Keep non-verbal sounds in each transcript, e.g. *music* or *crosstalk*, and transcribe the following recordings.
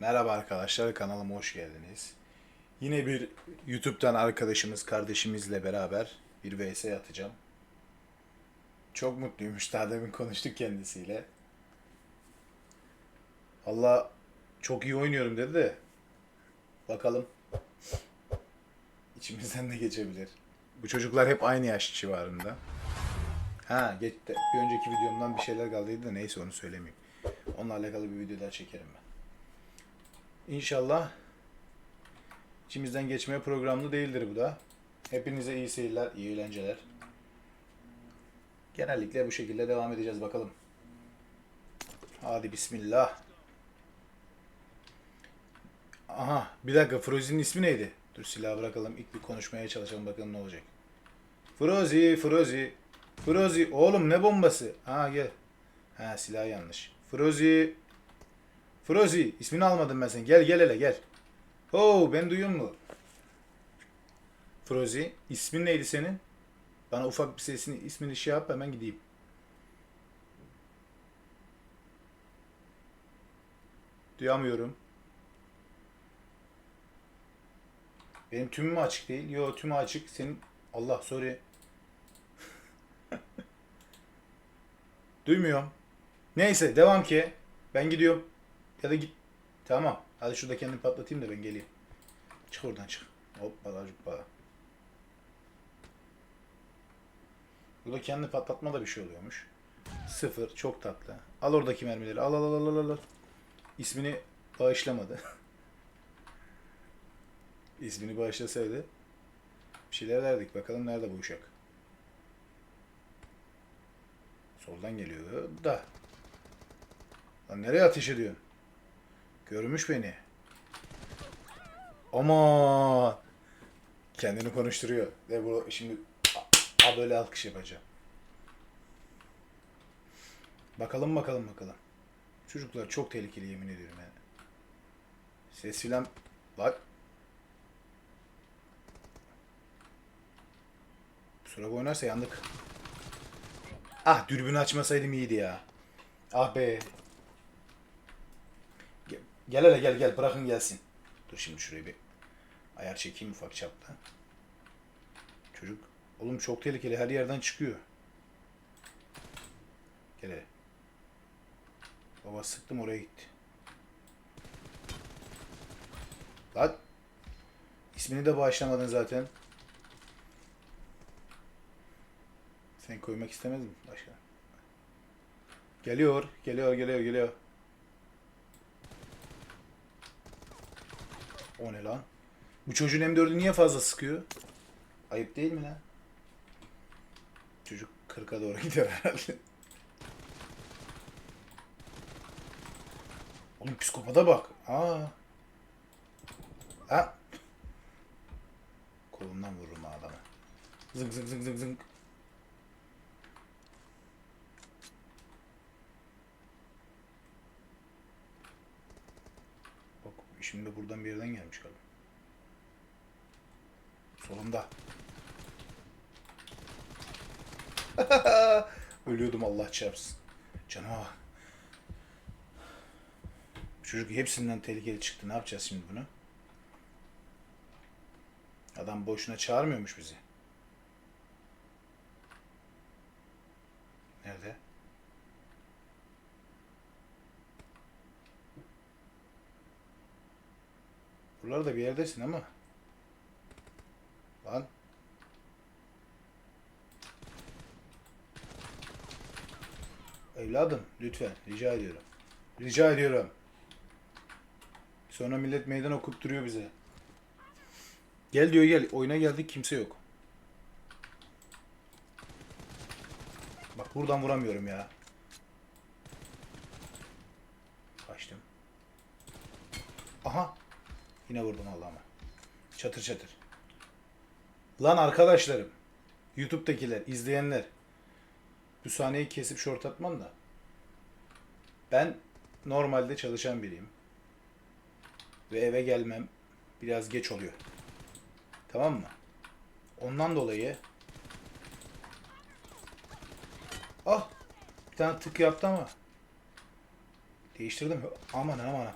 Merhaba arkadaşlar kanalıma hoş geldiniz. Yine bir YouTube'dan arkadaşımız, kardeşimizle beraber bir vs atacağım. Çok mutluymuş. Daha demin konuştuk kendisiyle. Allah çok iyi oynuyorum dedi de. Bakalım. İçimizden de geçebilir. Bu çocuklar hep aynı yaş civarında. Ha, geç, bir önceki videomdan bir şeyler kaldıydı da neyse onu söylemeyeyim. Onunla alakalı bir video daha çekerim ben. İnşallah içimizden geçmeye programlı değildir bu da. Hepinize iyi seyirler, iyi eğlenceler. Genellikle bu şekilde devam edeceğiz bakalım. Hadi bismillah. Aha bir dakika Frozi'nin ismi neydi? Dur silahı bırakalım ilk bir konuşmaya çalışalım bakalım ne olacak. Frozi, Frozi. Frozi oğlum ne bombası? Ha gel. Ha silah yanlış. Frozi. Frozi ismini almadım ben senin. Gel gel hele gel. Oo ben duyuyor mu? Frozi ismin neydi senin? Bana ufak bir sesini ismini şey yap hemen gideyim. Duyamıyorum. Benim tümü mü açık değil? Yo tümü açık. Senin Allah sorry. *laughs* Duymuyorum. Neyse devam ki. Ben gidiyorum. Ya da git. Tamam. Hadi şurada kendimi patlatayım da ben geleyim. Çık oradan çık. Hoppala cuppala. Burada kendi patlatma da bir şey oluyormuş. Sıfır. Çok tatlı. Al oradaki mermileri. Al al al al al. al. İsmini bağışlamadı. *laughs* İsmini bağışlasaydı bir şeyler derdik. Bakalım nerede bu uşak. Soldan geliyor da. Lan nereye ateş ediyorsun? Görmüş beni. Ama kendini konuşturuyor. Ve bu şimdi a, böyle alkış yapacağım. Bakalım bakalım bakalım. Çocuklar çok tehlikeli yemin ediyorum yani. Ses filan bak. Sıra oynarsa yandık. Ah dürbünü açmasaydım iyiydi ya. Ah be. Gel, hele gel gel bırakın gelsin. Dur şimdi şuraya bir ayar çekeyim ufak çapta. Çocuk oğlum çok tehlikeli her yerden çıkıyor. Gel hele. Baba sıktım oraya gitti. Lan. İsmini de bağışlamadın zaten. Sen koymak istemez mi başka? Geliyor, geliyor, geliyor, geliyor. O ne lan? Bu çocuğun M4'ü niye fazla sıkıyor? Ayıp değil mi lan? Çocuk 40'a doğru *laughs* gider herhalde. Oğlum psikopata bak. Aa. Ha. Kolundan vururum adamı. Zıng zıng zıng zıng zıng. Bak şimdi buradan bir yerden gelmiş galiba. Solumda. *laughs* Ölüyordum Allah çarpsın. Canım bak. Çocuk hepsinden tehlikeli çıktı. Ne yapacağız şimdi bunu? Adam boşuna çağırmıyormuş bizi. Nerede? Buralarda bir yerdesin ama. Lan. Evladım lütfen rica ediyorum. Rica ediyorum. Sonra millet meydan okup duruyor bize. Gel diyor gel. Oyuna geldik kimse yok. Bak buradan vuramıyorum ya. Kaçtım. Aha. Yine vurdum Allah'ıma. Çatır çatır. Lan arkadaşlarım. YouTube'dakiler, izleyenler. Bu sahneyi kesip short atmam da. Ben normalde çalışan biriyim. Ve eve gelmem biraz geç oluyor. Tamam mı? Ondan dolayı Ah! Bir tane tık yaptı ama değiştirdim. Aman aman.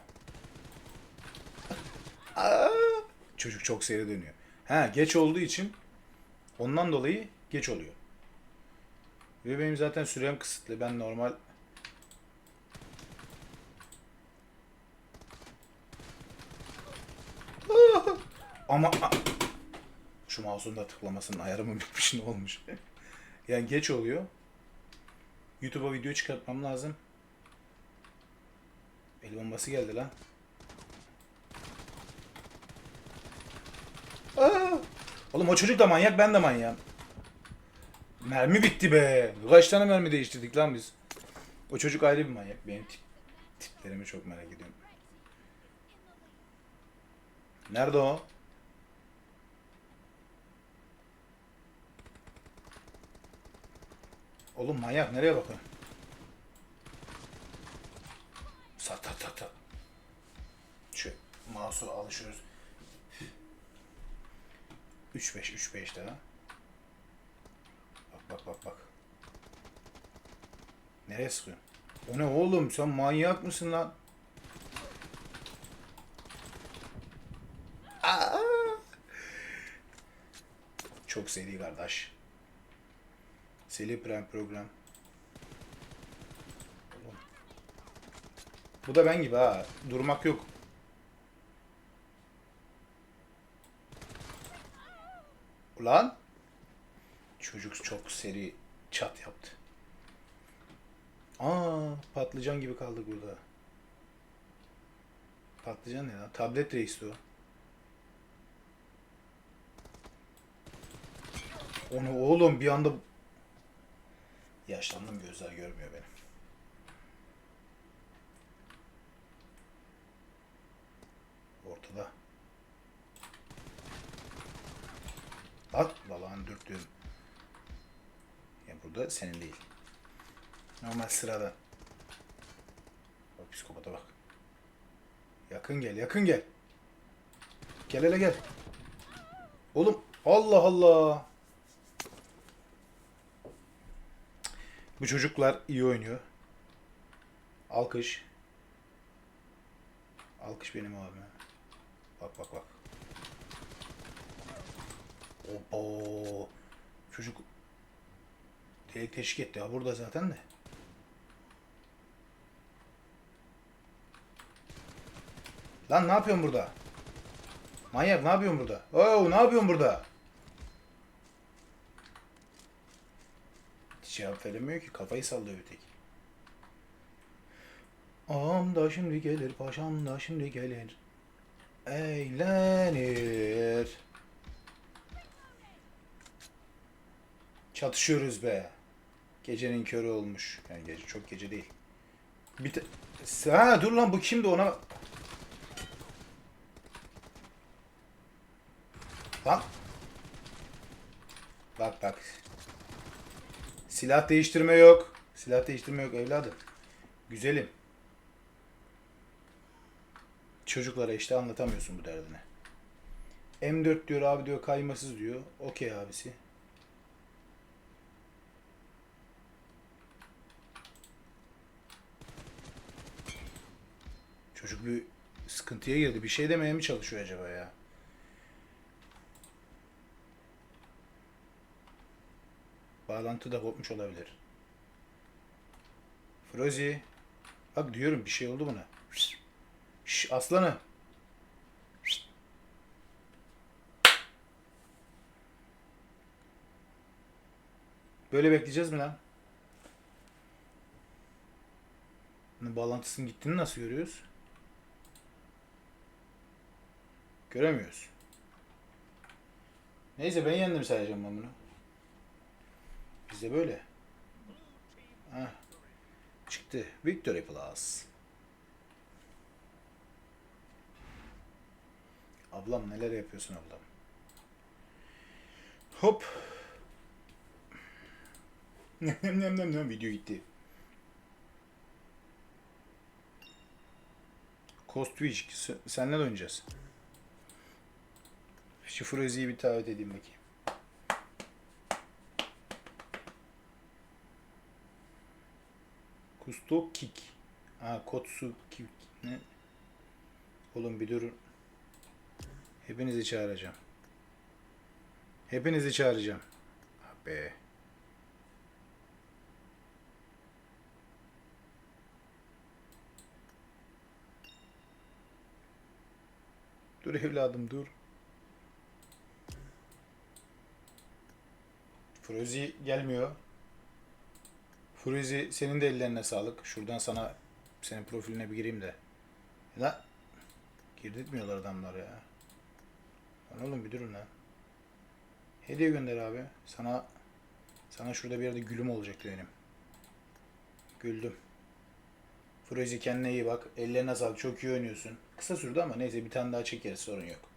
Çocuk çok seri dönüyor. Ha geç olduğu için ondan dolayı geç oluyor. Ve benim zaten sürem kısıtlı. Ben normal *laughs* ama şu mouse'un da tıklamasının ayarı mı bitmiş ne olmuş? *laughs* yani geç oluyor. YouTube'a video çıkartmam lazım. El bombası geldi lan. Aa! Oğlum o çocuk da manyak ben de manyağım. Mermi bitti be. Kaç tane mermi değiştirdik lan biz. O çocuk ayrı bir manyak. Benim tip, tiplerimi çok merak ediyorum. Nerede o? Oğlum manyak nereye bakın? Sat tat tat tat. Şu mouse'u alışıyoruz. 3 5 3 5 daha. Bak bak bak bak. Nereye sıkıyorsun? O ne oğlum sen manyak mısın lan? Aa! Çok seri kardeş. Seri program. Bu da ben gibi ha. Durmak yok. Ulan. Çocuk çok seri çat yaptı. Aa, patlıcan gibi kaldık burada. Patlıcan ne lan? Tablet reisti o. Onu oğlum bir anda yaşlandım gözler görmüyor benim. Bak balağın dürttüğüm. Ya burada senin değil. Normal sırada. Bak psikopata bak. Yakın gel, yakın gel. Gel hele gel. Oğlum Allah Allah. Bu çocuklar iyi oynuyor. Alkış. Alkış benim abime. Bak bak bak. Opo. Çocuk delik teşvik etti ya burada zaten de. Lan ne yapıyorsun burada? Manyak ne yapıyorsun burada? Oo ne yapıyorsun burada? Hiç cevap veremiyor ki kafayı sallıyor tek. Ağam da şimdi gelir, paşam da şimdi gelir. Eğlenir. Çatışıyoruz be. Gecenin körü olmuş. Yani gece çok gece değil. Bir te- ha dur lan bu kimdi ona? Lan. Bak bak. Silah değiştirme yok. Silah değiştirme yok evladım. Güzelim. Çocuklara işte anlatamıyorsun bu derdini. M4 diyor abi diyor kaymasız diyor. Okey abisi. Çocuk bir sıkıntıya girdi. Bir şey demeye mi çalışıyor acaba ya? Bağlantı da kopmuş olabilir. Frozi. Bak diyorum bir şey oldu buna. Şş, aslanı. Böyle bekleyeceğiz mi lan? Bağlantısının gittiğini nasıl görüyoruz? Göremiyoruz. Neyse ben yendim sayacağım ben bunu. Bizde böyle. Heh. Çıktı. Victory Plus. Ablam neler yapıyorsun ablam? Hop. Nem nem nem nem video gitti. Kostvic senle oynayacağız. Şu Frozi'yi bir davet edeyim bakayım. Kusto Kik. Ha Kotsu Kik. Ne? Oğlum bir durun. Hepinizi çağıracağım. Hepinizi çağıracağım. Abi. Dur evladım dur. Fruzi gelmiyor. Fruzi senin de ellerine sağlık. Şuradan sana senin profiline bir gireyim de. La girdirtmiyorlar adamlar ya. Lan oğlum bir durun lan. Hediye gönder abi. Sana sana şurada bir yerde gülüm olacaktı benim. Güldüm. Fruzi kendine iyi bak. Ellerine sağlık. Çok iyi oynuyorsun. Kısa sürdü ama neyse bir tane daha çekeriz sorun yok.